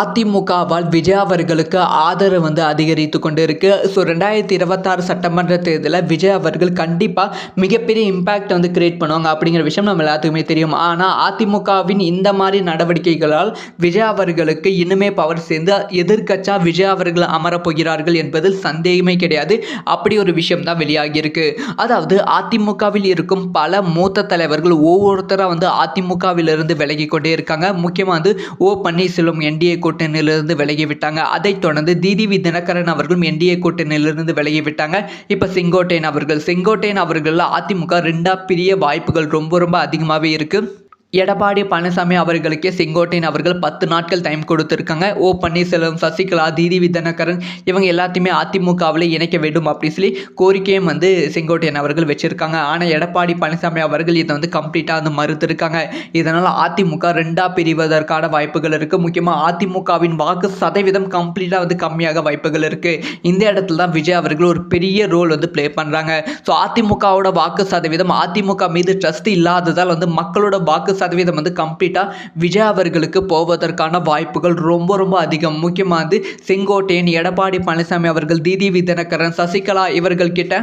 அதிமுகவால் விஜய் அவர்களுக்கு ஆதரவு வந்து அதிகரித்து கொண்டு இருக்கு ஸோ ரெண்டாயிரத்தி இருபத்தாறு சட்டமன்ற தேர்தலில் விஜய் அவர்கள் கண்டிப்பாக மிகப்பெரிய இம்பேக்ட் வந்து கிரியேட் பண்ணுவாங்க அப்படிங்கிற விஷயம் நம்ம எல்லாத்துக்குமே தெரியும். ஆனால் அதிமுகவின் இந்த மாதிரி நடவடிக்கைகளால் விஜய் அவர்களுக்கு இன்னுமே பவர் சேர்ந்து எதிர்கட்சா விஜய் அவர்கள் அமரப்போகிறார்கள் என்பதில் சந்தேகமே கிடையாது. அப்படி ஒரு விஷயம் தான் வெளியாகியிருக்கு. அதாவது அதிமுகவில் இருக்கும் பல மூத்த தலைவர்கள் ஒவ்வொருத்தராக வந்து அதிமுகவிலிருந்து விலகி கொண்டே இருக்காங்க. முக்கியமாக வந்து ஓ பன்னீர்செல்வம் என்டிஏ கூட்டணியிலிருந்து விலகி விட்டாங்க. அதைத் தொடர்ந்து டிடிவி தினகரன் அவர்களும் என்டிஏ கூட்டணியிலிருந்து விலகி விட்டாங்க. இப்போ செங்கோட்டையன் அவர்கள் செங்கோட்டையன் அவர்கள் அதிமுக ரெண்டா பிரிய வாய்ப்புகள் ரொம்ப ரொம்ப அதிகமாகவே இருக்குது எடப்பாடி பழனிசாமி அவர்களுக்கே செங்கோட்டையன் அவர்கள் பத்து நாட்கள் டைம் கொடுத்துருக்காங்க. ஓ பன்னீர்செல்வம் சசிகலா தீதி தினகரன் இவங்க எல்லாத்தையுமே அதிமுகவில் இணைக்க வேண்டும் அப்படின்னு சொல்லி கோரிக்கையும் வந்து செங்கோட்டையன் அவர்கள் வச்சுருக்காங்க. ஆனால் எடப்பாடி பழனிசாமி அவர்கள் இதை வந்து கம்ப்ளீட்டாக வந்து மறுத்திருக்காங்க. இதனால் அதிமுக ரெண்டாக பிரிவதற்கான வாய்ப்புகள் இருக்குது முக்கியமாக அதிமுகவின் வாக்கு சதவீதம் கம்ப்ளீட்டாக வந்து கம்மியாக வாய்ப்புகள் இருக்குது இந்த இடத்துல தான் விஜய் அவர்கள் ஒரு பெரிய ரோல் வந்து ப்ளே பண்ணுறாங்க ஸோ அதிமுகவோட வாக்கு சதவீதம் அதிமுக மீது ட்ரஸ்ட் இல்லாததால் வந்து மக்களோட வாக்கு சதவீதம் வந்து கம்ப்ளீட்டாக விஜய் அவர்களுக்கு போவதற்கான வாய்ப்புகள் ரொம்ப ரொம்ப அதிகம். முக்கியமாக வந்து செங்கோட்டையன் எடப்பாடி பழனிசாமி அவர்கள் டிடிவி தினகரன் சசிகலா இவர்கள் கிட்ட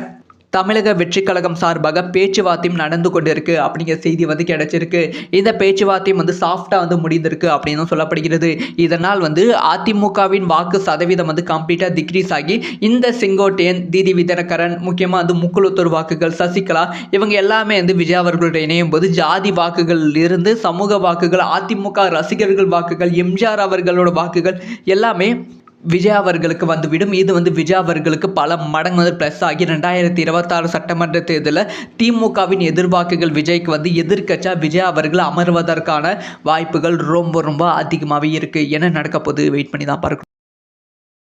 தமிழக வெற்றி கழகம் சார்பாக பேச்சுவார்த்தையும் நடந்து கொண்டிருக்கு அப்படிங்கிற செய்தி வந்து கிடைச்சிருக்கு. இந்த பேச்சுவார்த்தையும் வந்து சாஃப்டாக வந்து முடிந்திருக்கு அப்படின்னு சொல்லப்படுகிறது. இதனால் வந்து அதிமுகவின் வாக்கு சதவீதம் வந்து கம்ப்ளீட்டாக டிக்ரீஸ் ஆகி இந்த செங்கோட்டையன் தீதி விதரகரன் முக்கியமாக வந்து முக்குளத்தூர் வாக்குகள் சசிகலா இவங்க எல்லாமே வந்து விஜய் அவர்களுடைய இணையும் போது ஜாதி வாக்குகள் இருந்து சமூக வாக்குகள் அதிமுக ரசிகர்கள் வாக்குகள் எம்ஜிஆர் அவர்களோட வாக்குகள் எல்லாமே விஜய் அவர்களுக்கு வந்துவிடும். இது வந்து விஜய் அவர்களுக்கு பல மடங்கு வந்து ப்ளஸ் ஆகி ரெண்டாயிரத்தி இருபத்தாறு சட்டமன்ற தேர்தலில் திமுகவின் எதிர்வாக்குகள் விஜய்க்கு வந்து எதிர்க்கட்சா விஜய் அவர்கள் அமர்வதற்கான வாய்ப்புகள் ரொம்ப ரொம்ப அதிகமாகவே இருக்குது என்ன நடக்க போகுது? வெயிட் பண்ணி தான் பார்க்கணும்.